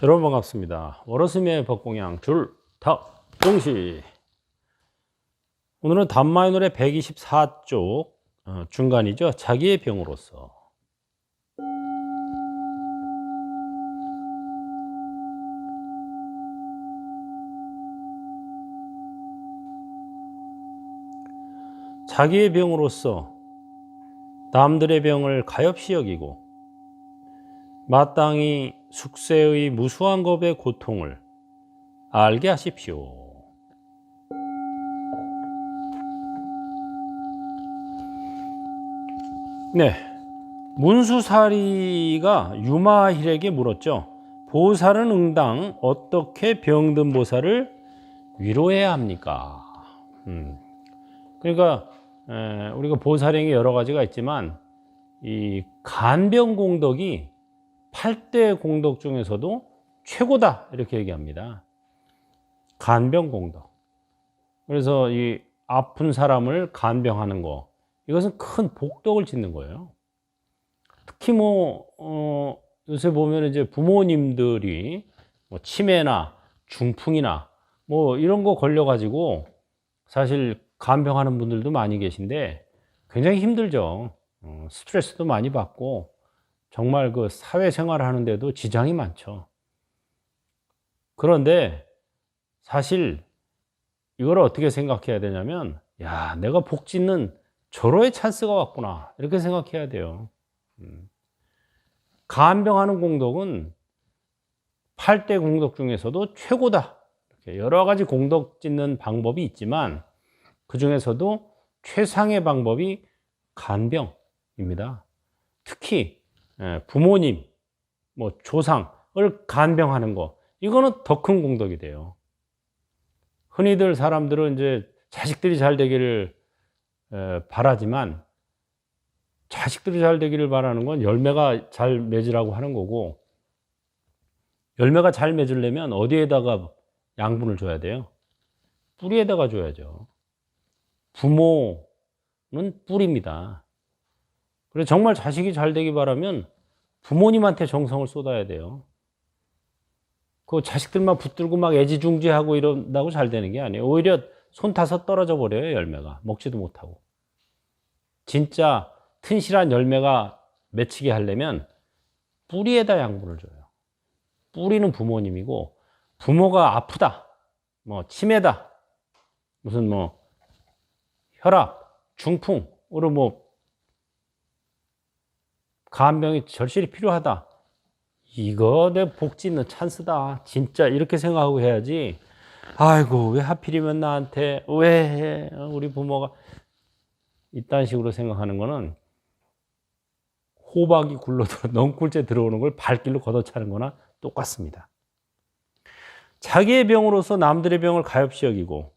여러분 반갑습니다. 월어스미의 법공양 줄탁종시 오늘은 단마의 노래 124쪽 어, 중간이죠. 자기의 병으로서 자기의 병으로서 남들의 병을 가엾이 여기고 마땅히 숙세의 무수한 겁의 고통을 알게 하십시오. 네. 문수사리가 유마힐에게 물었죠. 보살은 응당 어떻게 병든 보살을 위로해야 합니까? 음. 그러니까 에, 우리가 보살행이 여러 가지가 있지만 이 간병 공덕이 8대 공덕 중에서도 최고다 이렇게 얘기합니다. 간병 공덕. 그래서 이 아픈 사람을 간병하는 거 이것은 큰 복덕을 짓는 거예요. 특히 뭐 어, 요새 보면 이제 부모님들이 뭐 치매나 중풍이나 뭐 이런 거 걸려 가지고 사실 간병하는 분들도 많이 계신데 굉장히 힘들죠. 어, 스트레스도 많이 받고 정말 그 사회생활 하는데도 지장이 많죠. 그런데 사실 이걸 어떻게 생각해야 되냐면, 야, 내가 복 짓는 절호의 찬스가 왔구나. 이렇게 생각해야 돼요. 음. 간병하는 공덕은 8대 공덕 중에서도 최고다. 여러 가지 공덕 짓는 방법이 있지만, 그 중에서도 최상의 방법이 간병입니다. 특히 예, 부모님, 뭐 조상을 간병하는 거, 이거는 더 큰 공덕이 돼요. 흔히들 사람들은 이제 자식들이 잘 되기를 바라지만 자식들이 잘 되기를 바라는 건 열매가 잘 맺으라고 하는 거고 열매가 잘 맺으려면 어디에다가 양분을 줘야 돼요? 뿌리에다가 줘야죠. 부모는 뿌리입니다. 그래서 정말 자식이 잘 되기 바라면 부모님한테 정성을 쏟아야 돼요. 그 자식들만 붙들고 막 애지중지하고 이런다고 잘 되는 게 아니에요. 오히려 손 타서 떨어져 버려요, 열매가. 먹지도 못하고. 진짜 튼실한 열매가 맺히게 하려면 뿌리에다 양분을 줘요. 뿌리는 부모님이고 부모가 아프다. 뭐 치매다. 무슨 뭐 혈압, 중풍으로 뭐 간병이 절실히 필요하다. 이거 내 복짓는 찬스다. 진짜 이렇게 생각하고 해야지. 아이고, 왜 하필이면 나한테, 왜 우리 부모가 이딴 식으로 생각하는 거는 호박이 굴러들어 넝굴째 들어오는 걸 발길로 걷어차는 거나 똑같습니다. 자기의 병으로서 남들의 병을 가엾이 여기고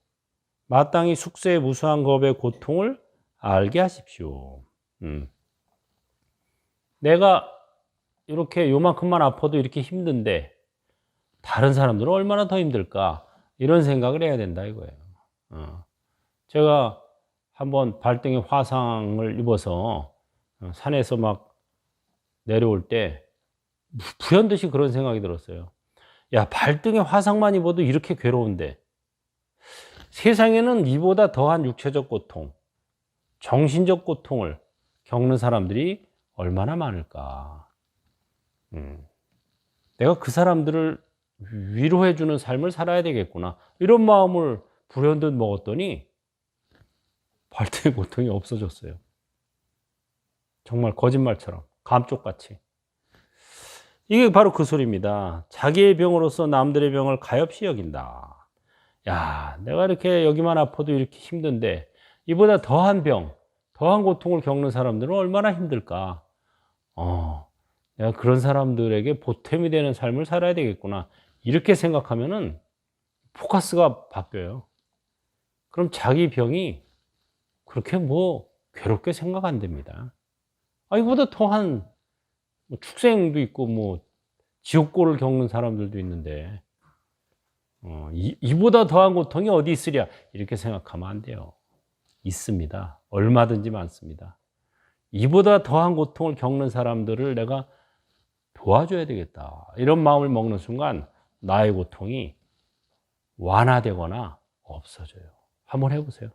마땅히 숙세의 무수한 겁의 고통을 알게 하십시오. 음. 내가 이렇게 요만큼만 아파도 이렇게 힘든데 다른 사람들은 얼마나 더 힘들까 이런 생각을 해야 된다 이거예요. 어. 제가 한번 발등에 화상을 입어서 어, 산에서 막 내려올 때 불현듯이 그런 생각이 들었어요. 야 발등에 화상만 입어도 이렇게 괴로운데 세상에는 이보다 더한 육체적 고통, 정신적 고통을 겪는 사람들이 얼마나 많을까. 음. 내가 그 사람들을 위로해주는 삶을 살아야 되겠구나. 이런 마음을 불현듯 먹었더니 발등의 고통이 없어졌어요. 정말 거짓말처럼, 감쪽같이. 이게 바로 그 소리입니다. 자기의 병으로서 남들의 병을 가엾이 여긴다. 야, 내가 이렇게 여기만 아파도 이렇게 힘든데, 이보다 더한 병, 더한 고통을 겪는 사람들은 얼마나 힘들까? 어, 내가 그런 사람들에게 보탬이 되는 삶을 살아야 되겠구나. 이렇게 생각하면은 포커스가 바뀌어요. 그럼 자기 병이 그렇게 뭐 괴롭게 생각 안 됩니다. 아, 이보다 더한 뭐 축생도 있고 뭐 지옥고를 겪는 사람들도 있는데 어, 이, 이보다 더한 고통이 어디 있으랴 이렇게 생각하면 안 돼요. 있습니다. 얼마든지 많습니다. 이보다 더한 고통을 겪는 사람들을 내가 도와줘야 되겠다. 이런 마음을 먹는 순간 나의 고통이 완화되거나 없어져요. 한번 해보세요.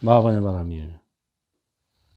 마하바냐 바라밀.